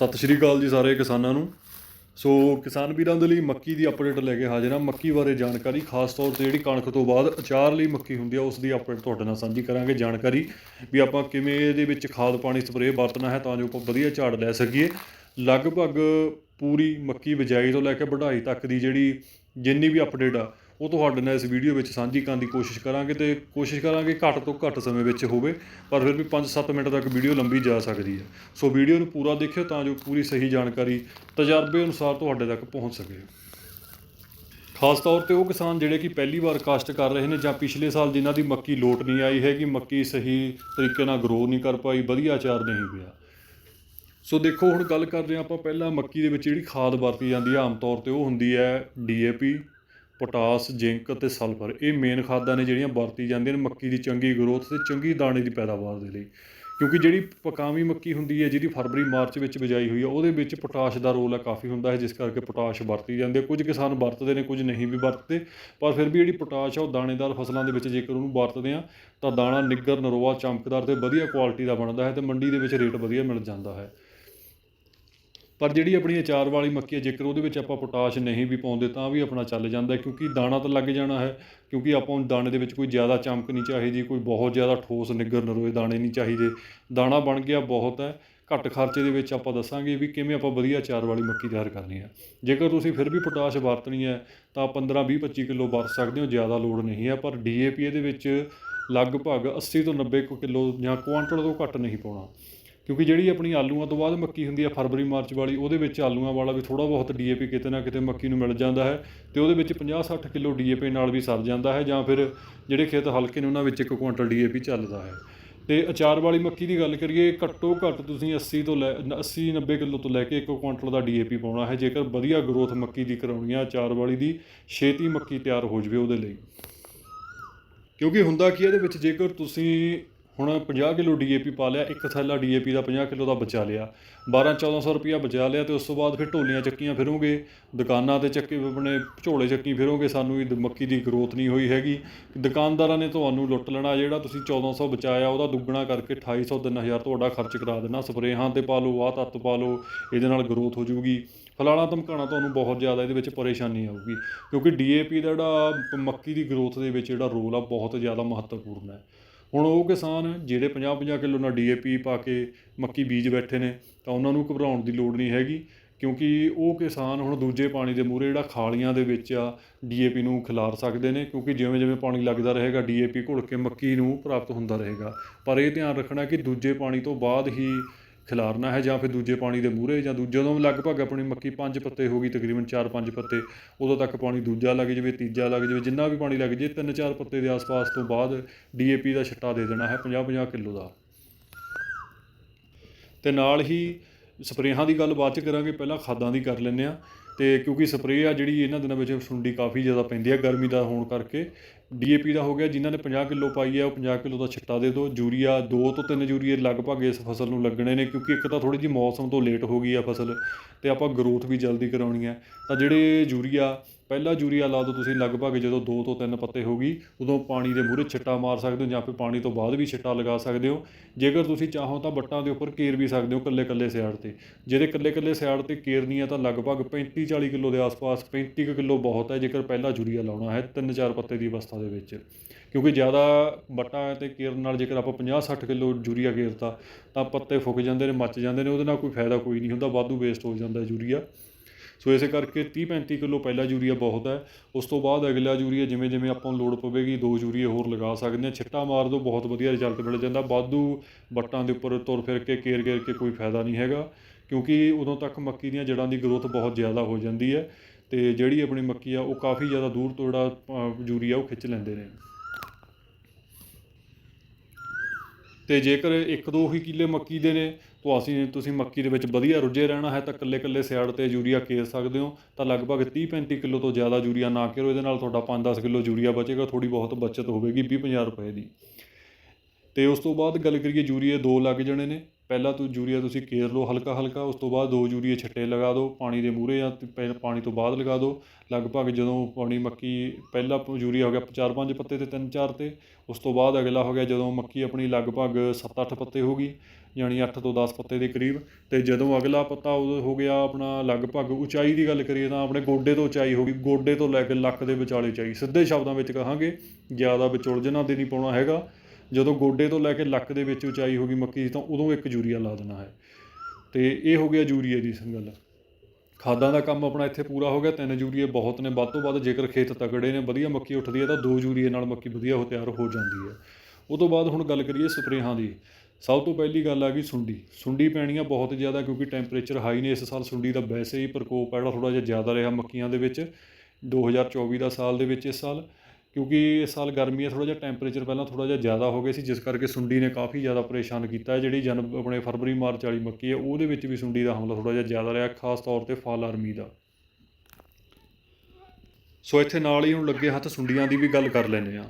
ਸਤਿ ਸ਼੍ਰੀ ਅਕਾਲ ਜੀ ਸਾਰੇ ਕਿਸਾਨਾਂ ਨੂੰ। ਸੋ ਕਿਸਾਨ ਵੀਰਾਂ ਦੇ ਲਈ ਮੱਕੀ ਦੀ ਅਪਡੇਟ ਲੈ ਕੇ ਹਾਜ਼ਰ ਹਾਂ। ਮੱਕੀ ਬਾਰੇ ਜਾਣਕਾਰੀ, ਖਾਸ ਤੌਰ ਤੇ ਜਿਹੜੀ ਕਣਕ ਤੋਂ ਬਾਅਦ ਅਚਾਰ ਲਈ ਮੱਕੀ ਹੁੰਦੀ ਆ, ਉਸ ਦੀ ਅਪਡੇਟ ਤੁਹਾਡੇ ਨਾਲ ਸਾਂਝੀ ਕਰਾਂਗੇ। ਜਾਣਕਾਰੀ ਵੀ ਆਪਾਂ ਕਿਵੇਂ ਇਹਦੇ ਵਿੱਚ ਖਾਦ ਪਾਣੀ ਸਪਰੇਅ ਵਰਤਣਾ ਹੈ ਤਾਂ ਜੋ ਆਪਾਂ ਵਧੀਆ ਝਾੜ ਲੈ ਸਕੀਏ। ਲਗਭਗ ਪੂਰੀ ਮੱਕੀ ਬਿਜਾਈ ਤੋਂ ਲੈ ਕੇ ਵਢਾਈ ਤੱਕ ਦੀ ਜਿਹੜੀ ਜਿੰਨੀ ਵੀ ਅਪਡੇਟ ਆ ਉਹ ਤੁਹਾਡੇ ਨਾਲ ਇਸ ਵੀਡੀਓ ਵਿੱਚ ਸਾਂਝੀ ਕਰਨ ਦੀ ਕੋਸ਼ਿਸ਼ ਕਰਾਂਗੇ ਤੇ ਕੋਸ਼ਿਸ਼ ਕਰਾਂਗੇ ਘੱਟ ਤੋਂ ਘੱਟ ਸਮੇਂ ਵਿੱਚ ਹੋਵੇ, ਪਰ ਫਿਰ ਵੀ 5-7 ਮਿੰਟ ਤੱਕ ਵੀਡੀਓ ਲੰਬੀ ਜਾ ਸਕਦੀ ਹੈ। ਸੋ ਵੀਡੀਓ ਨੂੰ ਪੂਰਾ ਦੇਖਿਓ ਤਾਂ ਜੋ ਪੂਰੀ ਸਹੀ ਜਾਣਕਾਰੀ ਤਜਰਬੇ ਅਨੁਸਾਰ ਤੁਹਾਡੇ ਤੱਕ ਪਹੁੰਚ ਸਕੇ। ਖਾਸ ਤੌਰ ਤੇ ਉਹ ਕਿਸਾਨ ਜਿਹੜੇ ਕਿ ਪਹਿਲੀ ਵਾਰ ਕਾਸ਼ਤ ਕਰ ਰਹੇ ਨੇ ਜਾਂ ਪਿਛਲੇ ਸਾਲ ਜਿਨ੍ਹਾਂ ਦੀ ਮੱਕੀ ਲੋਟ ਨਹੀਂ ਆਈ ਹੈਗੀ, ਮੱਕੀ ਸਹੀ ਤਰੀਕੇ ਨਾਲ ਗਰੋ ਨਹੀਂ ਕਰ ਪਾਈ, ਵਧੀਆ ਆਚਾਰ ਨਹੀਂ ਪਿਆ ਸੋ ਦੇਖੋ, ਹੁਣ ਗੱਲ ਕਰਦੇ ਹਾਂ ਆਪਾਂ ਪਹਿਲਾਂ ਮੱਕੀ ਦੇ ਵਿੱਚ ਜਿਹੜੀ ਖਾਦ ਵਰਤੀ ਜਾਂਦੀ ਹੈ, ਆਮ ਤੌਰ ਤੇ ਉਹ ਹੁੰਦੀ ਹੈ ਡੀਏਪੀ ਪੋਟਾਸ, ਜ਼ਿੰਕ ਅਤੇ ਸਲਫਰ। ਇਹ ਮੇਨ ਖਾਦਾਂ ਨੇ ਜਿਹੜੀਆਂ ਵਰਤੀ ਜਾਂਦੀਆਂ ਨੇ ਮੱਕੀ ਦੀ ਚੰਗੀ ਗਰੋਥ ਤੇ ਚੰਗੀ ਦਾਣੇ ਦੀ ਪੈਦਾਵਾਰ ਦੇ ਲਈ। ਕਿਉਂਕਿ ਜਿਹੜੀ ਪਕਾਵੀ ਮੱਕੀ ਹੁੰਦੀ ਹੈ, ਜਿਹਦੀ ਫਰਵਰੀ, ਮਾਰਚ ਵਿੱਚ ਬਿਜਾਈ ਹੋਈ ਹੈ, ਉਹਦੇ ਵਿੱਚ ਪੋਟਾਸ਼ ਦਾ ਰੋਲ ਹੈ, ਕਾਫੀ ਹੁੰਦਾ ਹੈ, ਜਿਸ ਕਰਕੇ ਪੋਟਾਸ਼ ਵਰਤੀ ਜਾਂਦੀ ਹੈ। ਕੁਝ ਕਿਸਾਨ ਵਰਤਦੇ ਨੇ, ਕੁਝ ਨਹੀਂ ਵੀ ਵਰਤਦੇ, ਪਰ ਫਿਰ ਵੀ ਜਿਹੜੀ ਪੋਟਾਸ਼ ਆ, ਉਹ ਦਾਣੇਦਾਰ ਫਸਲਾਂ ਦੇ ਵਿੱਚ ਜੇਕਰ ਉਹਨੂੰ ਵਰਤਦੇ ਆ ਤਾਂ ਦਾਣਾ ਨਿੱਗਰ ਨਰੋਆ, ਚਮਕਦਾਰ ਤੇ ਵਧੀਆ ਕੁਆਲਿਟੀ ਦਾ ਬਣਦਾ ਹੈ ਤੇ ਮੰਡੀ ਦੇ ਵਿੱਚ ਰੇਟ ਵਧੀਆ ਮਿਲ ਜਾਂਦਾ ਹੈ। ਪਰ ਜਿਹੜੀ ਆਪਣੀ ਅਚਾਰ ਵਾਲੀ ਮੱਕੀ ਹੈ, ਜੇਕਰ ਉਹਦੇ ਵਿੱਚ ਆਪਾਂ ਪੋਟਾਸ਼ ਨਹੀਂ ਵੀ ਪਾਉਂਦੇ, ਤਾਂ ਵੀ ਆਪਣਾ ਚੱਲ ਜਾਂਦਾ ਕਿਉਂਕਿ ਦਾਣਾ ਤਾਂ ਲੱਗ ਜਾਣਾ ਹੈ, ਕਿਉਂਕਿ ਆਪਾਂ ਨੂੰ ਦਾਣੇ ਦੇ ਵਿੱਚ ਕੋਈ ਜ਼ਿਆਦਾ ਚਮਕ ਨਹੀਂ ਚਾਹੀਦੀ, ਕੋਈ ਬਹੁਤ ਜ਼ਿਆਦਾ ਠੋਸ ਨਿੱਗਰ ਨਰੋਏ ਦਾਣੇ ਨਹੀਂ ਚਾਹੀਦੇ। ਦਾਣਾ ਬਣ ਗਿਆ ਬਹੁਤ ਹੈ, ਘੱਟ ਖਰਚੇ ਦੇ ਵਿੱਚ ਆਪਾਂ ਦੱਸਾਂਗੇ ਵੀ ਕਿਵੇਂ ਆਪਾਂ ਵਧੀਆ ਅਚਾਰ ਵਾਲੀ ਮੱਕੀ ਤਿਆਰ ਕਰਨੀ ਹੈ। ਜੇਕਰ ਤੁਸੀਂ ਫਿਰ ਵੀ ਪੋਟਾਸ਼ ਵਰਤਣੀ ਹੈ, ਤਾਂ 15 20 25 ਕਿਲੋ ਵਰਤ ਸਕਦੇ ਹੋ, ਜ਼ਿਆਦਾ ਲੋੜ ਨਹੀਂ ਹੈ, ਪਰ ਡੀਏਪੀ ਇਹਦੇ ਵਿੱਚ ਲਗਭਗ 80 ਤੋਂ 90 ਕੁ ਕਿਲੋ ਜਾਂ ਕੁਆਂਟਲ ਤੋਂ ਘੱਟ ਨਹੀਂ ਪਾਉਣਾ। ਕਿਉਂਕਿ ਜਿਹੜੀ ਆਪਣੀ ਆਲੂਆਂ ਤੋਂ ਬਾਅਦ ਮੱਕੀ ਹੁੰਦੀ ਹੈ ਫਰਵਰੀ, ਮਾਰਚ ਵਾਲੀ, ਉਹਦੇ ਵਿੱਚ ਆਲੂਆਂ ਵਾਲਾ ਵੀ ਥੋੜਾ ਬਹੁਤ ਡੀਏਪੀ ਕਿਤੇ ਨਾ ਕਿਤੇ ਮੱਕੀ ਨੂੰ ਮਿਲ ਜਾਂਦਾ ਹੈ ਤੇ ਉਹਦੇ ਵਿੱਚ 50-60 ਕਿਲੋ ਡੀਏਪੀ ਨਾਲ ਵੀ ਸਰ ਜਾਂਦਾ ਹੈ ਜਾਂ ਫਿਰ ਜਿਹੜੇ ਖੇਤ ਹਲਕੇ ਨੇ ਉਹਨਾਂ ਵਿੱਚ 1 ਕੁਇੰਟਲ ਡੀਏਪੀ ਚੱਲਦਾ ਹੈ। ਤੇ ਅਚਾਰ ਵਾਲੀ ਮੱਕੀ ਦੀ ਗੱਲ ਕਰੀਏ, ਘੱਟੋ ਘੱਟ ਤੁਸੀਂ 80 ਤੋਂ ਲੈ 80 90 ਕਿਲੋ ਤੋਂ ਲੈ ਕੇ 1 ਕੁਇੰਟਲ ਦਾ ਡੀਏਪੀ ਪਾਉਣਾ ਹੈ, ਜੇਕਰ ਵਧੀਆ ਗਰੋਥ ਮੱਕੀ ਦੀ ਕਰਾਉਣੀ ਹੈ ਅਚਾਰ ਵਾਲੀ ਦੀ, ਛੇਤੀ ਮੱਕੀ ਤਿਆਰ ਹੋ ਜਵੇ ਉਹਦੇ ਲਈ। ਕਿਉਂਕਿ ਹੁੰਦਾ ਕੀ ਹੈ ਇਹਦੇ ਵਿੱਚ ਜੇਕਰ ਤੁਸੀਂ ਹੁਣ 50 ਕਿਲੋ ਡੀਏਪੀ ਪਾ ਲਿਆ, ਇੱਕ ਥੈਲਾ ਡੀਏਪੀ ਦਾ 50 ਕਿਲੋ ਦਾ ਬਚਾ ਲਿਆ। 12 1400 ਰੁਪਿਆ ਬਚਾ ਲਿਆ ਤੇ ਉਸ ਤੋਂ ਬਾਅਦ ਫਿਰ ਢੋਲੀਆਂ ਚੱਕੀਆਂ ਫਿਰੋਂਗੇ, ਦੁਕਾਨਾਂ ਤੇ ਚੱਕੇ ਆਪਣੇ ਝੋਲੇ ਚੱਕੀ ਫਿਰੋਂਗੇ, ਸਾਨੂੰ ਇਹ ਮੱਕੀ ਦੀ ਗਰੋਥ ਨਹੀਂ ਹੋਈ ਹੈਗੀ। ਦੁਕਾਨਦਾਰਾਂ ਨੇ ਤੁਹਾਨੂੰ ਲੁੱਟ ਲੈਣਾ, ਜਿਹੜਾ ਤੁਸੀਂ 1400 ਬਚਾਇਆ, ਉਹਦਾ ਦੁੱਗਣਾ ਕਰਕੇ 2800 3000 ਤੁਹਾਡਾ ਖਰਚ ਕਰਾ ਦੇਣਾ। ਸਪਰੇਹਾਂ ਤੇ ਪਾ ਲਓ, ਆਹ ਤੱਤ ਪਾ ਲਓ, ਇਹਦੇ ਨਾਲ ਗਰੋਥ ਹੋ ਜਾਊਗੀ। ਫਲਾਣਾ ਧਮਕਾਣਾ ਤੁਹਾਨੂੰ ਬਹੁਤ ਜ਼ਿਆਦਾ ਇਹਦੇ ਵਿੱਚ ਪਰੇਸ਼ਾਨੀ ਆਊਗੀ, ਕਿਉਂਕਿ ਡੀਏਪੀ ਦਾ ਜਿਹੜਾ ਮੱਕੀ ਦੀ ਗਰੋਥ ਦੇ ਵਿੱਚ ਜਿਹੜਾ ਰੋਲ ਆ, ਬਹੁਤ ਜ਼ਿਆਦਾ ਮਹੱਤਵਪੂਰਨ ਹੈ। ਹੁਣ ਉਹ ਕਿਸਾਨ ਜਿਹੜੇ 50-50 ਕਿਲੋ ਨਾਲ ਡੀਏਪੀ ਪਾ ਕੇ ਮੱਕੀ ਬੀਜ ਬੈਠੇ ਨੇ, ਤਾਂ ਉਹਨਾਂ ਨੂੰ ਘਬਰਾਉਣ ਦੀ ਲੋੜ ਨਹੀਂ ਹੈਗੀ, ਕਿਉਂਕਿ ਉਹ ਕਿਸਾਨ ਹੁਣ ਦੂਜੇ ਪਾਣੀ ਦੇ ਮੂਹਰੇ ਜਿਹੜਾ ਖਾਲੀਆਂ ਦੇ ਵਿੱਚ ਆ ਡੀਏਪੀ ਨੂੰ ਖਿਲਾਰ ਸਕਦੇ ਨੇ, ਕਿਉਂਕਿ ਜਿਵੇਂ ਜਿਵੇਂ ਪਾਣੀ ਲੱਗਦਾ ਰਹੇਗਾ ਡੀਏਪੀ ਘੁਲ ਕੇ ਮੱਕੀ ਨੂੰ ਪ੍ਰਾਪਤ ਹੁੰਦਾ ਰਹੇਗਾ। ਪਰ ਇਹ ਧਿਆਨ ਰੱਖਣਾ ਕਿ ਦੂਜੇ ਪਾਣੀ ਤੋਂ ਬਾਅਦ ਹੀ ਖਿਲਾਰਨਾ ਹੈ ਜਾਂ ਫਿਰ ਦੂਜੇ ਪਾਣੀ ਦੇ ਮੂਹਰੇ ਜਾਂ ਦੂਜੇ ਜਦੋਂ ਲਗਭਗ ਆਪਣੀ ਮੱਕੀ ਪੰਜ ਪੱਤੇ ਹੋ ਗਈ ਤਕਰੀਬਨ 4-5 ਪੱਤੇ, ਉਦੋਂ ਤੱਕ ਪਾਣੀ ਦੂਜਾ ਲੱਗ ਜਾਵੇ, ਤੀਜਾ ਲੱਗ ਜਾਵੇ, ਜਿੰਨਾ ਵੀ ਪਾਣੀ ਲੱਗ ਜੇ, ਤਿੰਨ ਚਾਰ ਪੱਤੇ ਦੇ ਆਸ-ਪਾਸ ਤੋਂ ਬਾਅਦ ਡੀਏਪੀ ਦਾ ਛੱਟਾ ਦੇ ਦੇਣਾ ਹੈ 50-50 ਕਿਲੋ ਦਾ। ਤੇ ਨਾਲ ਹੀ ਸਪਰੇਹਾਂ ਦੀ ਗੱਲ ਬਾਅਦ ਚ ਕਰਾਂਗੇ, ਪਹਿਲਾਂ ਖਾਦਾਂ ਦੀ ਕਰ ਲੈਂਦੇ ਆ ਤੇ ਕਿਉਂਕਿ ਸਪਰੇਅ ਆ ਜਿਹੜੀ ਇਹਨਾਂ ਦਿਨਾਂ ਵਿੱਚ ਸੁੰਡੀ ਕਾਫੀ ਜ਼ਿਆਦਾ ਪੈਂਦੀ ਹੈ ਗਰਮੀ ਦਾ ਹੋਣ ਕਰਕੇ ਡੀਏਪੀ ਦਾ ਹੋ ਗਿਆ, ਜਿਨ੍ਹਾਂ ਨੇ 50 ਕਿਲੋ ਪਾਈ ਹੈ, ਉਹ 50 ਕਿਲੋ ਦਾ ਛਿੱਟਾ ਦੇ ਦਿਓ। ਯੂਰੀਆ 2 ਤੋਂ 3 ਯੂਰੀਏ ਲਗਭਗ ਇਸ ਫਸਲ ਨੂੰ ਲੱਗਣੇ ਨੇ, ਕਿਉਂਕਿ ਇੱਕ ਤਾਂ ਥੋੜੀ ਜਿਹੀ ਮੌਸਮ ਤੋਂ ਲੇਟ ਹੋ ਗਈ ਆ ਫਸਲ ਤੇ ਆਪਾਂ ਗਰੋਥ ਵੀ ਜਲਦੀ ਕਰਾਉਣੀ ਹੈ। ਤਾਂ ਜਿਹੜੇ ਯੂਰੀਆ, ਪਹਿਲਾ ਯੂਰੀਆ ਲਾ ਦਿਓ ਤੁਸੀਂ, ਲਗਭਗ ਜਦੋਂ 2 ਤੋਂ 3 ਪੱਤੇ ਹੋ ਗਈ, ਉਦੋਂ ਪਾਣੀ ਦੇ ਮੂਹਰੇ ਛਿੱਟਾ ਮਾਰ ਸਕਦੇ ਹੋ ਜਾਂ ਫਿਰ ਪਾਣੀ ਤੋਂ ਬਾਅਦ ਵੀ ਛਿੱਟਾ ਲਗਾ ਸਕਦੇ ਹੋ। ਜੇਕਰ ਤੁਸੀਂ ਚਾਹੋ ਤਾਂ ਬੱਟਾਂ ਦੇ ਉੱਪਰ ਕੇਰ ਵੀ ਸਕਦੇ ਹੋ ਕੱਲੇ ਕੱਲੇ ਸਿਆੜ ਤੇ। ਜਿਹਦੇ ਕੱਲੇ ਕੱਲੇ ਸਿਆੜ ਤੇ ਕੇਰਨੀ ਆ ਤਾਂ ਲਗਭਗ 35 40 ਕਿਲੋ ਦੇ ਆਸ-ਪਾਸ 35 ਕੁ ਕਿਲੋ ਬਹੁਤ ਹੈ, ਜੇਕਰ ਪਹਿਲਾ ਯੂਰੀਆ ਲਾਉਣਾ ਹੈ 3-4 ਪੱਤੇ ਦੀ ਅਵਸਥਾ ਦੇ ਵਿੱਚ। ਕਿਉਂਕਿ ਜ਼ਿਆਦਾ ਵੱਟਾਂ ਤੇ ਕੇਰਨ ਨਾਲ ਜੇਕਰ ਆਪਾਂ 50-60 ਕਿਲੋ ਯੂਰੀਆ ਕੇਰਤਾ ਤਾਂ ਪੱਤੇ ਫੁੱਕ ਜਾਂਦੇ ਨੇ, ਮੱਚ ਜਾਂਦੇ ਨੇ, ਉਹਦੇ ਨਾਲ ਕੋਈ ਫਾਇਦਾ ਕੋਈ ਨਹੀਂ ਹੁੰਦਾ, ਵਾਧੂ ਵੇਸਟ ਹੋ ਜਾਂਦਾ ਯੂਰੀਆ। ਸੋ ਇਸੇ ਕਰਕੇ 30-35 ਕਿਲੋ ਪਹਿਲਾ ਯੂਰੀਆ ਬਹੁਤ ਹੈ। ਉਸ ਤੋਂ ਬਾਅਦ ਅਗਲਾ ਯੂਰੀਆ ਜਿਵੇਂ ਜਿਵੇਂ ਆਪਾਂ ਨੂੰ ਲੋੜ ਪਵੇਗੀ, ਦੋ ਯੂਰੀਏ ਹੋਰ ਲਗਾ ਸਕਦੇ ਹਾਂ। ਛਿੱਟਾ ਮਾਰ ਦਿਓ ਬਹੁਤ ਵਧੀਆ ਰਿਜ਼ਲਟ ਮਿਲ ਜਾਂਦਾ। ਵਾਧੂ ਵੱਟਾਂ ਦੇ ਉੱਪਰ ਤੁਰ ਫਿਰ ਕੇ ਕੇਰ ਕੇਰ ਕੇ ਕੋਈ ਫਾਇਦਾ ਨਹੀਂ ਹੈਗਾ। ਕਿਉਂਕਿ ਉਦੋਂ ਤੱਕ ਮੱਕੀ ਦੀਆਂ ਜੜਾਂ ਦੀ ਗਰੋਥ ਬਹੁਤ ਜ਼ਿਆਦਾ ਹੋ ਜਾਂਦੀ ਹੈ। ਅਤੇ ਜਿਹੜੀ ਆਪਣੀ ਮੱਕੀ ਆ, ਉਹ ਕਾਫੀ ਜ਼ਿਆਦਾ ਦੂਰ ਤੋਂ ਜਿਹੜਾ ਯੂਰੀਆ ਉਹ ਖਿੱਚ ਲੈਂਦੇ ਨੇ। ਤੇ ਜੇਕਰ ਇੱਕ ਦੋ ਹੀ ਕਿੱਲੇ ਮੱਕੀ ਦੇ ਨੇ, ਤਾਂ ਅਸੀਂ, ਤੁਸੀਂ ਮੱਕੀ ਦੇ ਵਿੱਚ ਵਧੀਆ ਰੁੱਝੇ ਰਹਿਣਾ ਹੈ, ਤਾਂ ਕੱਲੇ ਕੱਲੇ ਸਿਆੜ ਤੇ ਯੂਰੀਆ ਕੇਰ ਸਕਦੇ ਹੋ। ਤਾਂ ਲਗਭਗ 30 35 ਕਿਲੋ ਤੋਂ ਜ਼ਿਆਦਾ ਯੂਰੀਆ ਨਾ ਕਰੋ, ਇਹਦੇ ਨਾਲ ਤੁਹਾਡਾ 5-10 ਕਿਲੋ ਯੂਰੀਆ ਬਚੇਗਾ ਥੋੜੀ ਬਹੁਤ ਬਚਤ ਹੋਵੇਗੀ 20-50 ਰੁਪਏ ਦੀ। ਤੇ ਉਸ ਤੋਂ ਬਾਅਦ ਗੱਲ ਕਰੀਏ ਯੂਰੀਏ ਦੋ ਲੱਗ ਜਾਣੇ ਨੇ। ਪਹਿਲਾਂ ਤੋਂ ਯੂਰੀਆ ਤੁਸੀਂ ਕੇਰ ਲਓ ਹਲਕਾ ਹਲਕਾ, ਉਸ ਤੋਂ ਬਾਅਦ ਦੋ ਯੂਰੀਏ ਛਿੱਟੇ ਲਗਾ ਦਿਓ, ਪਾਣੀ ਦੇ ਮੂਹਰੇ ਜਾਂ ਪਹਿ- ਪਾਣੀ ਤੋਂ ਬਾਅਦ ਲਗਾ ਦਿਓ। ਲਗਭਗ ਜਦੋਂ ਪਾਣੀ ਮੱਕੀ, ਪਹਿਲਾ ਯੂਰੀਆ ਹੋ ਗਿਆ 4-5 ਪੱਤੇ ਤੇ 3-4 ਤੇ, ਉਸ ਤੋਂ ਬਾਅਦ ਅਗਲਾ ਹੋ ਗਿਆ ਜਦੋਂ ਮੱਕੀ ਆਪਣੀ ਲਗਭਗ 7-8 ਪੱਤੇ ਹੋ ਗਈ, ਯਾਨੀ 8 ਤੋਂ 10 ਪੱਤੇ ਦੇ ਕਰੀਬ। ਤੇ ਜਦੋਂ ਅਗਲਾ ਪੱਤਾ ਉਦੋਂ ਹੋ ਗਿਆ ਆਪਣਾ ਲਗਭਗ ਉਚਾਈ ਦੀ ਗੱਲ ਕਰੀਏ ਤਾਂ ਆਪਣੇ ਗੋਡੇ ਤੋਂ ਉਚਾਈ ਹੋ ਗਈ। ਗੋਡੇ ਤੋਂ ਲੈ ਕੇ ਲੱਕ ਦੇ ਵਿਚਾਲੇ ਉਚਾਈ। ਸਿੱਧੇ ਸ਼ਬਦਾਂ ਵਿੱਚ ਕਹਾਂਗੇ, ਜ਼ਿਆਦਾ ਵਿਚੁਲਝਣਾ ਉਲਝਣਾ ਦੇ ਨਹੀਂ ਪਾਉਣਾ ਹੈਗਾ। ਜਦੋਂ ਗੋਡੇ ਤੋਂ ਲੈ ਕੇ ਲੱਕ ਦੇ ਵਿੱਚ ਉਚਾਈ ਹੋ ਗਈ ਮੱਕੀ ਦੀ, ਤਾਂ ਉਦੋਂ ਇੱਕ ਯੂਰੀਆ ਲਾ ਦੇਣਾ ਹੈ। ਤੇ ਇਹ ਹੋ ਗਿਆ ਯੂਰੀਏ ਦੀ ਗੱਲ ਖਾਦਾਂ ਦਾ ਕੰਮ ਆਪਣਾ ਇੱਥੇ ਪੂਰਾ ਹੋ ਗਿਆ। ਤਿੰਨ ਯੂਰੀਏ ਬਹੁਤ ਨੇ। ਵੱਧ ਤੋਂ ਵੱਧ ਜੇਕਰ ਖੇਤ ਤਕੜੇ ਨੇ, ਵਧੀਆ ਮੱਕੀ ਉੱਠਦੀ ਹੈ, ਤਾਂ ਦੋ ਯੂਰੀਏ ਨਾਲ ਮੱਕੀ ਵਧੀਆ ਹੋ ਤਿਆਰ ਹੋ ਜਾਂਦੀ ਹੈ। ਉਹ ਤੋਂ ਬਾਅਦ ਹੁਣ ਗੱਲ ਕਰੀਏ ਸਪਰੇਹਾਂ ਦੀ। ਸਭ ਤੋਂ ਪਹਿਲੀ ਗੱਲ ਆ ਗਈ ਸੁੰਡੀ। ਸੁੰਡੀ ਪੈਣੀ ਆ ਬਹੁਤ ਜ਼ਿਆਦਾ ਕਿਉਂਕਿ ਟੈਂਪਰੇਚਰ ਹਾਈ ਨੇ। ਇਸ ਸਾਲ ਸੁੰਡੀ ਦਾ ਵੈਸੇ ਹੀ ਪ੍ਰਕੋਪ ਹੈ ਜਿਹੜਾ ਥੋੜਾ ਜਿਹਾ ਜ਼ਿਆਦਾ ਰਿਹਾ ਮੱਕੀਆਂ ਦੇ ਵਿੱਚ। 2024 ਦਾ ਸਾਲ ਦੇ ਵਿੱਚ ਇਸ ਸਾਲ। ਕਿਉਂਕਿ ਇਸ ਸਾਲ ਗਰਮੀ ਹੈ, ਥੋੜ੍ਹਾ ਜਿਹਾ ਟੈਂਪਰੇਚਰ ਪਹਿਲਾਂ ਥੋੜ੍ਹਾ ਜਿਹਾ ਜ਼ਿਆਦਾ ਹੋ ਗਿਆ ਸੀ, ਜਿਸ ਕਰਕੇ ਸੁੰਡੀ ਨੇ ਕਾਫੀ ਜ਼ਿਆਦਾ ਪਰੇਸ਼ਾਨ ਕੀਤਾ ਹੈ। ਜਿਹੜੀ ਜਨ, ਆਪਣੇ ਫਰਵਰੀ, ਮਾਰਚ ਵਾਲੀ ਮੱਕੀ ਹੈ, ਉਹਦੇ ਵਿੱਚ ਵੀ ਸੁੰਡੀ ਦਾ ਹਮਲਾ ਥੋੜ੍ਹਾ ਜਿਹਾ ਜ਼ਿਆਦਾ ਰਿਹਾ, ਖਾਸ ਤੌਰ ਤੇ ਫਲ ਆਰਮੀ ਦਾ। ਸੋ ਇੱਥੇ ਨਾਲ ਹੀ ਹੁਣ ਲੱਗੇ ਹੱਥ, ਸੁੰਡੀਆਂ ਦੀ ਵੀ ਗੱਲ ਕਰ ਲੈਂਦੇ ਆ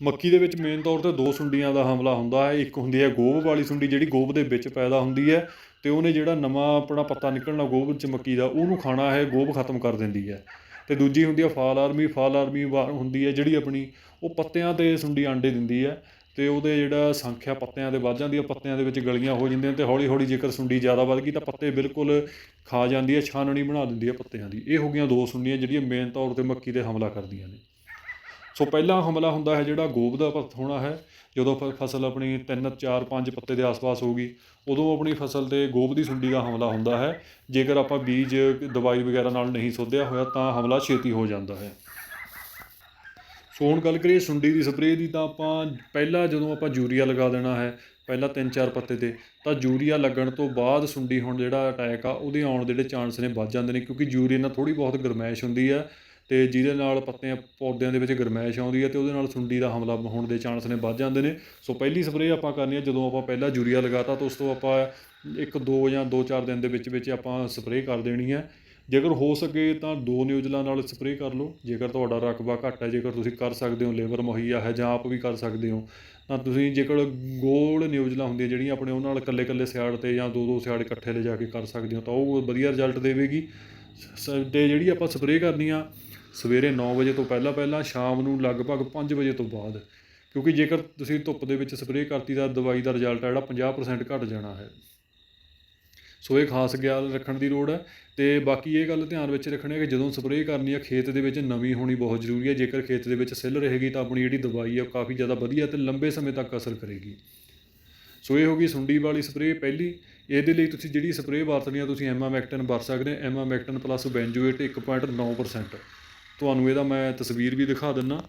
ਮੱਕੀ ਦੇ ਵਿੱਚ ਮੇਨ ਤੌਰ ਤੇ ਦੋ ਸੁੰਡੀਆਂ ਦਾ ਹਮਲਾ ਹੁੰਦਾ ਹੈ। ਇੱਕ ਹੁੰਦੀ ਹੈ ਗੋਭ ਵਾਲੀ ਸੁੰਡੀ, ਜਿਹੜੀ ਗੋਭ ਦੇ ਵਿੱਚ ਪੈਦਾ ਹੁੰਦੀ ਹੈ ਤੇ ਉਹਨੇ ਜਿਹੜਾ ਨਵਾਂ ਆਪਣਾ ਪੱਤਾ ਨਿਕਲਣਾ ਗੋਭ ਚ ਮੱਕੀ ਦਾ, ਉਹਨੂੰ ਖਾਣਾ ਹੈ ਗੋਭ ਖਤਮ ਕਰ ਦਿੰਦੀ ਹੈ। ਅਤੇ ਦੂਜੀ ਹੁੰਦੀ ਹੈ ਫਾਲ ਆਰਮੀ ਫਾਲ ਆਰਮੀ ਵਾ- ਹੁੰਦੀ ਹੈ ਜਿਹੜੀ ਆਪਣੀ ਉਹ ਪੱਤਿਆਂ ਤੇ ਸੁੰਡੀ ਆਂਡੇ ਦਿੰਦੀ ਹੈ ਅਤੇ ਉਹਦੇ ਜਿਹੜਾ ਸੰਖਿਆ ਪੱਤਿਆਂ ਦੇ ਵੱਧ ਜਾਂਦੀ ਹੈ ਪੱਤਿਆਂ ਦੇ ਵਿੱਚ ਗਲੀਆਂ ਹੋ ਜਾਂਦੀਆਂ ਅਤੇ ਹੌਲੀ ਹੌਲੀ ਜੇਕਰ ਸੁੰਡੀ ਜ਼ਿਆਦਾ ਵੱਧ ਗਈ ਤਾਂ ਪੱਤੇ ਬਿਲਕੁਲ ਖਾ ਜਾਂਦੀ ਹੈ ਛਾਨਣੀ ਬਣਾ ਦਿੰਦੀ ਹੈ ਪੱਤਿਆਂ ਦੀ। ਇਹ ਹੋ ਗਈਆਂ ਦੋ ਸੁੰਡੀਆਂ ਜਿਹੜੀਆਂ ਮੇਨ ਤੌਰ ਤੇ ਮੱਕੀ ਤੇ ਹਮਲਾ ਕਰਦੀਆਂ ਨੇ। ਸੋ ਪਹਿਲਾ ਹਮਲਾ ਹੁੰਦਾ ਹੈ ਜਿਹੜਾ ਗੋਭ ਦਾ ਪੱਤ ਹੋਣਾ ਹੈ। ਜਦੋਂ ਫ- ਫਸਲ ਆਪਣੀ 3 4 5 ਪੱਤੇ ਦੇ ਆਸ-ਪਾਸ ਹੋਊਗੀ ਉਦੋਂ ਆਪਣੀ ਫਸਲ ਤੇ ਗੋਭ ਦੀ ਸੁੰਡੀ ਦਾ ਹਮਲਾ ਹੁੰਦਾ ਹੈ। ਜੇਕਰ ਆਪਾਂ ਬੀਜ, ਦਵਾਈ ਵਗੈਰਾ ਨਾਲ ਨਹੀਂ ਸੋਧਿਆ ਹੋਇਆ ਤਾਂ ਹਮਲਾ ਛੇਤੀ ਹੋ ਜਾਂਦਾ ਹੈ। ਸੋ ਹੁਣ ਗੱਲ ਕਰੀਏ ਸੁੰਡੀ ਦੀ ਸਪਰੇਅ ਦੀ ਤਾਂ ਆਪਾਂ ਪਹਿਲਾਂ ਜਦੋਂ ਆਪਾਂ ਯੂਰੀਆ ਲਗਾ ਦੇਣਾ ਹੈ, ਪਹਿਲਾਂ 3-4 ਪੱਤੇ ਤੇ, ਤਾਂ ਯੂਰੀਆ ਲੱਗਣ ਤੋਂ ਬਾਅਦ ਸੁੰਡੀ ਹੁਣ ਜਿਹੜਾ ਅਟੈਕ ਆ, ਉਹਦੇ ਆਉਣ ਦੇ ਜਿਹੜੇ ਚਾਂਸ ਨੇ ਵੱਧ ਜਾਂਦੇ ਨੇ, ਕਿਉਂਕਿ ਯੂਰੀਆ ਨਾਲ ਥੋੜੀ ਬਹੁਤ ਗਰਮੈਸ਼ ਹੁੰਦੀ ਹੈ ਅਤੇ ਜਿਹਦੇ ਨਾਲ ਪੱਤਿਆਂ, ਪੌਦਿਆਂ ਦੇ ਵਿੱਚ ਗਰਮੈਸ਼ ਆਉਂਦੀ ਹੈ ਅਤੇ ਉਹਦੇ ਨਾਲ ਸੁੰਡੀ ਦਾ ਹਮਲਾ ਹੋਣ ਦੇ ਚਾਂਸ ਨੇ ਵੱਧ ਜਾਂਦੇ ਨੇ। ਸੋ ਪਹਿਲੀ ਸਪਰੇਅ ਆਪਾਂ ਕਰਨੀ ਹੈ ਜਦੋਂ ਆਪਾਂ ਪਹਿਲਾਂ ਯੂਰੀਆ ਲਗਾਤਾ ਤਾਂ ਉਸ ਤੋਂ ਆਪਾਂ ਇੱਕ, ਦੋ ਜਾਂ ਦੋ, ਚਾਰ ਦਿਨ ਦੇ ਵਿੱਚ ਵਿੱਚ ਆਪਾਂ ਸਪਰੇਅ ਕਰ ਦੇਣੀ ਹੈ। ਜੇਕਰ ਹੋ ਸਕੇ ਤਾਂ ਦੋ ਨਿਊਜ਼ਲਾਂ ਨਾਲ ਸਪਰੇਅ ਕਰ ਲਓ। ਜੇਕਰ ਤੁਹਾਡਾ ਰਕਬਾ ਘੱਟ ਹੈ, ਜੇਕਰ ਤੁਸੀਂ ਕਰ ਸਕਦੇ ਹੋ, ਲੇਬਰ ਮੁਹੱਈਆ ਹੈ ਜਾਂ ਆਪ ਵੀ ਕਰ ਸਕਦੇ ਹੋ, ਤਾਂ ਤੁਸੀਂ ਜੇਕਰ ਗੋਲ ਨਿਊਜ਼ਲਾਂ ਹੁੰਦੀਆਂ ਜਿਹੜੀਆਂ ਆਪਣੇ ਉਹਨਾਂ ਨਾਲ ਇਕੱਲੇ ਇਕੱਲੇ ਸਿਆੜ ਤੇ ਜਾਂ ਦੋ ਦੋ ਸਿਆੜ ਇਕੱਠੇ ਲੈ ਜਾ ਕੇ ਕਰ ਸਕਦੇ ਹੋ, ਤਾਂ ਉਹ ਵਧੀਆ ਰਿਜ਼ਲਟ ਦੇਵੇਗੀ। ਸ- ਤੇ ਜਿਹੜੀ ਆਪਾਂ ਸਪਰੇਅ ਕਰਨੀ ਆ ਸਵੇਰੇ 9 ਵਜੇ ਤੋਂ ਪਹਿਲਾਂ ਪਹਿਲਾਂ ਸ਼ਾਮ ਨੂੰ ਲਗਭਗ 5 ਵਜੇ ਤੋਂ ਬਾਅਦ, ਕਿਉਂਕਿ ਜੇਕਰ ਤੁਸੀਂ ਧੁੱਪ ਦੇ ਵਿੱਚ ਸਪਰੇਅ ਕਰਤੀ ਤਾਂ ਦਵਾਈ ਦਾ ਰਿਜ਼ਲਟ ਹੈ ਜਿਹੜਾ 50% ਘਟ ਜਾਣਾ ਹੈ। ਸੋ ਇਹ ਖਾਸ ਖਿਆਲ ਰੱਖਣ ਦੀ ਲੋੜ ਹੈ ਤੇ ਬਾਕੀ ਇਹ ਗੱਲ ਧਿਆਨ ਵਿੱਚ ਰੱਖਣੀ ਹੈ ਕਿ ਜਦੋਂ ਸਪਰੇਅ ਕਰਨੀ ਹੈ, ਖੇਤ ਦੇ ਵਿੱਚ ਨਵੀਂ ਹੋਣੀ ਬਹੁਤ ਜ਼ਰੂਰੀ ਹੈ। ਜੇਕਰ ਖੇਤ ਦੇ ਵਿੱਚ ਸਿੱਲ ਰਹੇਗੀ ਤਾਂ ਆਪਣੀ ਜਿਹੜੀ ਦਵਾਈ ਹੈ ਉਹ ਕਾਫੀ ਜ਼ਿਆਦਾ ਵਧੀਆ ਤੇ ਲੰਬੇ ਸਮੇਂ ਤੱਕ ਅਸਰ ਕਰੇਗੀ। ਸੋ ਇਹ ਹੋ ਗਈ ਸੁੰਡੀ ਵਾਲੀ ਸਪਰੇਅ ਪਹਿਲੀ। ਇਹਦੇ ਲਈ ਤੁਸੀਂ ਜਿਹੜੀ ਸਪਰੇਅ ਵਰਤਣੀ ਆ ਤੁਸੀਂ ਐਮਾਮੈਕਟਨ ਵਰਤ ਸਕਦੇ ਹੋ। ਐਮਾਮੈਕਟਨ ਪਲੱਸ ਬੈਂਜੋਏਟ 1.9% ਤੁਹਾਨੂੰ ਇਹਦਾ ਮੈਂ ਤਸਵੀਰ ਵੀ ਦਿਖਾ ਦਿੰਨਾ।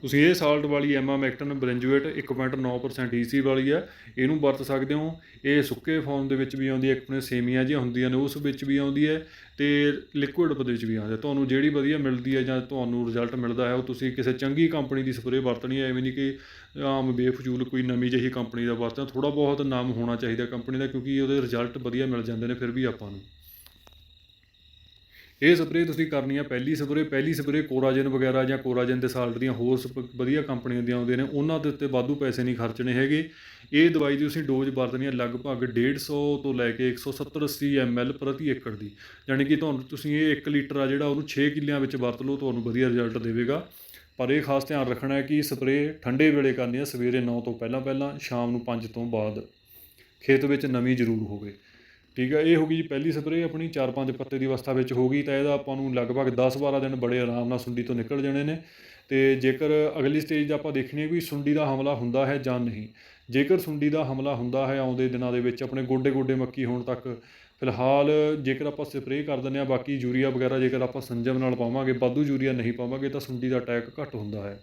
ਤੁਸੀਂ ਇਹ ਸਾਲਟ ਵਾਲੀ ਐਮਾਮੈਕਟਨ ਬ੍ਰੈਂਜੂਏਟ 1.9% ਈਸੀ ਵਾਲੀ ਹੈ ਇਹਨੂੰ ਵਰਤ ਸਕਦੇ ਹੋ। ਇਹ ਸੁੱਕੇ ਫਾਰਮ ਦੇ ਵਿੱਚ ਵੀ ਆਉਂਦੀ ਹੈ ਆਪਣੇ ਸੇਮੀਆਂ ਜਿਹੀਆਂ ਹੁੰਦੀਆਂ ਨੇ, ਉਸ ਵਿੱਚ ਵੀ ਆਉਂਦੀ ਹੈ ਤੇ ਲਿਕੁਇਡ ਦੇ ਵਿੱਚ ਵੀ ਆਉਂਦੀ ਹੈ। ਤੁਹਾਨੂੰ ਜਿਹੜੀ ਵਧੀਆ ਮਿਲਦੀ ਹੈ ਜਾਂ ਤੁਹਾਨੂੰ ਰਿਜ਼ਲਟ ਮਿਲਦਾ ਹੈ, ਉਹ ਤੁਸੀਂ ਕਿਸੇ ਚੰਗੀ ਕੰਪਨੀ ਦੀ ਸਪਰੇਅ ਵਰਤਣੀ ਹੈ। ਐਵੇਂ ਨਹੀਂ ਕਿ ਆਮ ਬੇਫਜ਼ੂਲ ਕੋਈ ਨਵੀਂ ਜਿਹੀ ਕੰਪਨੀ ਦਾ ਵਰਤਣਾ ਥੋੜਾ ਬਹੁਤ ਨਾਮ ਹੋਣਾ ਚਾਹੀਦਾ ਕੰਪਨੀ ਦਾ, ਕਿਉਂਕਿ ਉਹਦੇ ਰਿਜ਼ਲਟ ਵਧੀਆ ਮਿਲ ਜਾਂਦੇ ਨੇ, ਫਿਰ ਵੀ ਆਪਾਂ ਨੂੰ। ਇਹ ਸਪਰੇਅ ਤੁਸੀਂ ਕਰਨੀ ਆ, ਪਹਿਲੀ ਸਪਰੇਅ ਪਹਿਲੀ ਸਪਰੇਅ ਕੋਰਾਜਨ ਵਗੈਰਾ ਜਾਂ ਕੋਰਾਜਨ ਦੇ ਸਾਲਟ ਦੀਆਂ ਹੋਰ ਸਪ- ਵਧੀਆ ਕੰਪਨੀਆਂ ਦੀਆਂ ਆਉਂਦੀਆਂ ਨੇ, ਉਹਨਾਂ ਦੇ ਉੱਤੇ ਵਾਧੂ ਪੈਸੇ ਨਹੀਂ ਖਰਚਣੇ ਹੈਗੇ। ਇਹ ਦਵਾਈ ਦੀ ਤੁਸੀਂ ਡੋਜ਼ ਵਰਤਣੀ ਹੈ ਲਗਭਗ 150 ਤੋਂ ਲੈ ਕੇ 170 80 ml ਪ੍ਰਤੀ ਏਕੜ ਦੀ। ਯਾਨੀ ਕਿ ਤੁਹਾਨੂੰ, ਤੁਸੀਂ ਇਹ 1 ਲੀਟਰ ਆ ਜਿਹੜਾ ਉਹਨੂੰ 6 ਕਿੱਲਿਆਂ ਵਿੱਚ ਵਰਤ ਲਓ, ਤੁਹਾਨੂੰ ਵਧੀਆ ਰਿਜ਼ਲਟ ਦੇਵੇਗਾ। ਪਰ ਇਹ ਖਾਸ ਧਿਆਨ ਰੱਖਣਾ ਹੈ ਕਿ ਸਪਰੇਅ ਠੰਡੇ ਵੇਲੇ ਕਰਨੀ ਹੈ ਸਵੇਰੇ 9 ਤੋਂ ਪਹਿਲਾਂ ਪਹਿਲਾਂ ਸ਼ਾਮ ਨੂੰ 5 ਤੋਂ ਬਾਅਦ। ਖੇਤ ਵਿੱਚ ਨਮੀ ਜ਼ਰੂਰ ਹੋਵੇ। ਠੀਕ ਹੈ ਇਹ ਹੋ ਗਈ ਜੀ ਪਹਿਲੀ ਸਪਰੇਅ ਆਪਣੀ 4-5 ਪੱਤੇ ਦੀ ਅਵਸਥਾ ਵਿੱਚ ਹੋ ਗਈ, ਤਾਂ ਇਹਦਾ ਆਪਾਂ ਨੂੰ ਲਗਭਗ 10-12 ਦਿਨ ਬੜੇ ਆਰਾਮ ਨਾਲ ਸੁੰਡੀ ਤੋਂ ਨਿਕਲ ਜਾਣੇ ਨੇ। ਤੇ ਜੇਕਰ ਅਗਲੀ ਸਟੇਜ ਦਾ ਆਪਾਂ ਦੇਖਣੀ ਹੈ ਵੀ ਸੁੰਡੀ ਦਾ ਹਮਲਾ ਹੁੰਦਾ ਹੈ ਜਾਂ ਨਹੀਂ, ਜੇਕਰ ਸੁੰਡੀ ਦਾ ਹਮਲਾ ਹੁੰਦਾ ਹੈ ਆਉਂਦੇ ਦਿਨਾਂ ਦੇ ਵਿੱਚ ਆਪਣੇ ਗੋਡੇ-ਗੋਡੇ ਮੱਕੀ ਹੋਣ ਤੱਕ, ਫਿਲਹਾਲ ਜੇਕਰ ਆਪਾਂ ਸਪਰੇਅ ਕਰ ਦਿੰਦੇ ਆ ਬਾਕੀ ਯੂਰੀਆ ਵਗੈਰਾ ਜੇਕਰ ਆਪਾਂ ਸੰਜਮ ਨਾਲ ਪਾਵਾਂਗੇ, ਵਾਧੂ ਯੂਰੀਆ ਨਹੀਂ ਪਾਵਾਂਗੇ, ਤਾਂ ਸੁੰਡੀ ਦਾ ਅਟੈਕ ਘੱਟ ਹੁੰਦਾ ਹੈ।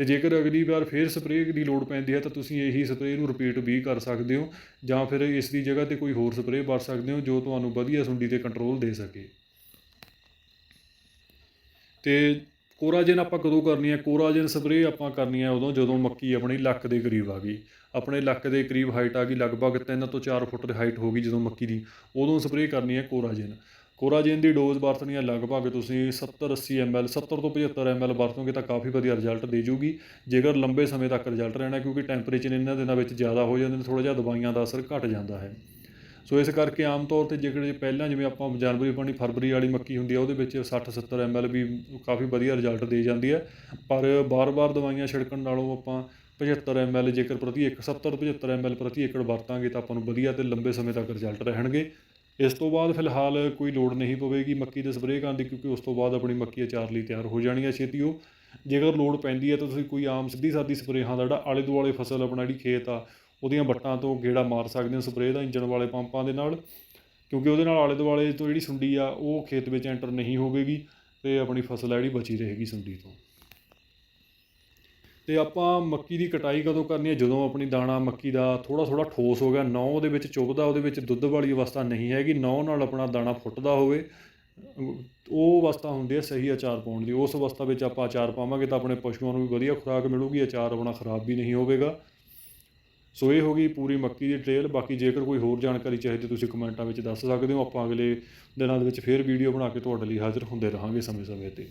ਅਤੇ ਜੇਕਰ ਅਗਲੀ ਵਾਰ ਫਿਰ ਸਪਰੇਅ ਦੀ ਲੋੜ ਪੈਂਦੀ ਹੈ ਤਾਂ ਤੁਸੀਂ ਇਹੀ ਸਪਰੇਅ ਨੂੰ ਰਿਪੀਟ ਵੀ ਕਰ ਸਕਦੇ ਹੋ ਜਾਂ ਫਿਰ ਇਸ ਦੀ ਜਗ੍ਹਾ ਤੇ ਕੋਈ ਹੋਰ ਸਪਰੇਅ ਵਰਤ ਸਕਦੇ ਹੋ ਜੋ ਤੁਹਾਨੂੰ ਵਧੀਆ ਸੁੰਡੀ ਤੇ ਕੰਟਰੋਲ ਦੇ ਸਕੇ। ਤੇ ਕੋਰਾਜਨ ਆਪਾਂ ਕਦੋਂ ਕਰਨੀ ਹੈ? ਕੋਰਾਜਨ ਸਪਰੇਅ ਆਪਾਂ ਕਰਨੀ ਹੈ ਉਦੋਂ ਜਦੋਂ ਮੱਕੀ ਆਪਣੀ ਲੱਕ ਦੇ ਕਰੀਬ ਆ ਗਈ। ਆਪਣੇ ਲੱਕ ਦੇ ਕਰੀਬ ਹਾਈਟ ਆ ਗਈ, ਲਗਭਗ 3 ਤੋਂ 4 ਫੁੱਟ ਦੀ ਹਾਈਟ ਹੋ ਗਈ ਜਦੋਂ ਮੱਕੀ ਦੀ। ਉਦੋਂ ਸਪਰੇਅ ਕਰਨੀ ਹੈ ਕੋਰਾਜਨ। ਕੋਰਾਜਨ ਦੀ ਡੋਜ਼ ਵਰਤਣੀ ਹੈ ਲਗਭਗ ਤੁਸੀਂ 70 80 ml 70 ਤੋਂ 75 ml ਵਰਤੋਗੇ ਤਾਂ ਕਾਫੀ ਵਧੀਆ ਰਿਜ਼ਲਟ ਦੇ ਜੂਗੀ। ਜੇਕਰ ਲੰਬੇ ਸਮੇਂ ਤੱਕ ਰਿਜ਼ਲਟ ਰਹਿਣਾ ਕਿਉਂਕਿ ਟੈਂਪਰੇਚਰ ਇਹਨਾਂ ਦਿਨਾਂ ਵਿੱਚ ਜ਼ਿਆਦਾ ਹੋ ਜਾਂਦੇ ਨੇ ਥੋੜਾ ਜਿਹਾ ਦਵਾਈਆਂ ਦਾ ਅਸਰ ਘਟ ਜਾਂਦਾ ਹੈ। ਸੋ ਇਸ ਕਰਕੇ ਆਮ ਤੌਰ ਤੇ ਜੇਕਰ ਪਹਿਲਾਂ ਜਿਵੇਂ ਆਪਾਂ ਜਨਵਰੀ ਪਾਣੀ ਫਰਵਰੀ ਵਾਲੀ ਮੱਕੀ ਹੁੰਦੀ ਆ ਉਹਦੇ ਵਿੱਚ 60 70 ml ਵੀ ਕਾਫੀ ਵਧੀਆ ਰਿਜ਼ਲਟ ਦੇ ਜਾਂਦੀ ਹੈ। ਪਰ ਬਾਰ-ਬਾਰ ਦਵਾਈਆਂ ਛਿੜਕਣ ਨਾਲੋਂ ਆਪਾਂ 75 ml ਜੇਕਰ ਪ੍ਰਤੀ ਇੱਕ 70 75 ml ਪ੍ਰਤੀ ਏਕੜ ਵਰਤਾਂਗੇ ਤਾਂ ਆਪਾਂ ਨੂੰ ਵਧੀਆ ਤੇ ਲੰਬੇ ਸਮੇਂ ਤੱਕ ਰਿਜ਼ਲਟ ਰਹਿਣਗੇ। ਇਸ ਤੋਂ ਬਾਅਦ ਫਿਲਹਾਲ ਕੋਈ ਲੋੜ ਨਹੀਂ ਪਵੇਗੀ ਮੱਕੀ ਦੇ ਸਪਰੇਅ ਕਰਨ ਦੀ, ਕਿਉਂਕਿ ਉਸ ਤੋਂ ਬਾਅਦ ਆਪਣੀ ਮੱਕੀ ਅਚਾਰ ਲਈ ਤਿਆਰ ਹੋ ਜਾਣੀ ਹੈ ਛੇਤੀ ਉਹ। ਜੇਕਰ ਲੋੜ ਪੈਂਦੀ ਹੈ ਤਾਂ ਤੁਸੀਂ ਕੋਈ ਆਮ ਸਿੱਧੀ ਸਾਦੀ ਸਪਰੇਹਾਂ ਦਾ ਜਿਹੜਾ ਆਲੇ ਦੁਆਲੇ ਫਸਲ, ਆਪਣਾ ਜਿਹੜੀ ਖੇਤ ਆ, ਉਹਦੀਆਂ ਵੱਟਾਂ ਤੋਂ ਗੇੜਾ ਮਾਰ ਸਕਦੇ ਹੋ ਸਪਰੇਅ ਦਾ ਇੰਜਣ ਵਾਲੇ ਪੰਪਾਂ ਦੇ ਨਾਲ। ਕਿਉਂਕਿ ਉਹਦੇ ਨਾਲ ਆਲੇ ਦੁਆਲੇ ਤੋਂ ਜਿਹੜੀ ਸੁੰਡੀ ਆ, ਉਹ ਖੇਤ ਵਿੱਚ ਐਂਟਰ ਨਹੀਂ ਹੋਵੇਗੀ ਤੇ ਆਪਣੀ ਫਸਲ ਆ ਜਿਹੜੀ ਬਚੀ ਰਹੇਗੀ ਸੁੰਡੀ ਤੋਂ। ਤੇ ਆਪਾਂ ਮੱਕੀ ਦੀ ਕਟਾਈ ਕਦੋਂ ਕਰਨੀ ਹੈ? ਜਦੋਂ ਆਪਣੀ ਦਾਣਾ ਮੱਕੀ ਦਾ ਥੋੜਾ ਥੋੜਾ ਠੋਸ ਹੋ ਗਿਆ, ਨੌ ਉਹਦੇ ਵਿੱਚ ਚੁੱਭਦਾ, ਉਹਦੇ ਵਿੱਚ ਦੁੱਧ ਵਾਲੀ ਅਵਸਥਾ ਨਹੀਂ ਹੈਗੀ, ਨੌ ਨਾਲ ਆਪਣਾ ਦਾਣਾ ਫੁੱਟਦਾ ਹੋਵੇ, ਉਹ ਅਵਸਥਾ ਹੁੰਦੀ ਹੈ ਸਹੀ ਆਚਾਰ ਪਾਉਣ ਦੀ। ਉਸ ਅਵਸਥਾ ਵਿੱਚ ਆਪਾਂ ਅਚਾਰ ਪਾਵਾਂਗੇ ਤਾਂ ਆਪਣੇ ਪਸ਼ੂਆਂ ਨੂੰ ਵੀ ਵਧੀਆ ਖੁਰਾਕ ਮਿਲੂਗੀ, ਅਚਾਰ ਆਪਣਾ ਖਰਾਬ ਵੀ ਨਹੀਂ ਹੋਵੇਗਾ। ਸੋ ਇਹ ਹੋ ਗਈ ਪੂਰੀ ਮੱਕੀ ਦੀ ਟ੍ਰੇਲ ਬਾਕੀ ਜੇਕਰ ਕੋਈ ਹੋਰ ਜਾਣਕਾਰੀ ਚਾਹੀਦੀ ਤੁਸੀਂ ਕਮੈਂਟਾਂ ਵਿੱਚ ਦੱਸ ਸਕਦੇ ਹੋ। ਆਪਾਂ ਅਗਲੇ ਦਿਨਾਂ ਦੇ ਵਿੱਚ ਫੇਰ ਵੀਡੀਓ ਬਣਾ ਕੇ ਤੁਹਾਡੇ ਲਈ ਹਾਜ਼ਰ ਹੁੰਦੇ ਰਹਾਂਗੇ ਸਮੇਂ ਸਮੇਂ ਤੇ।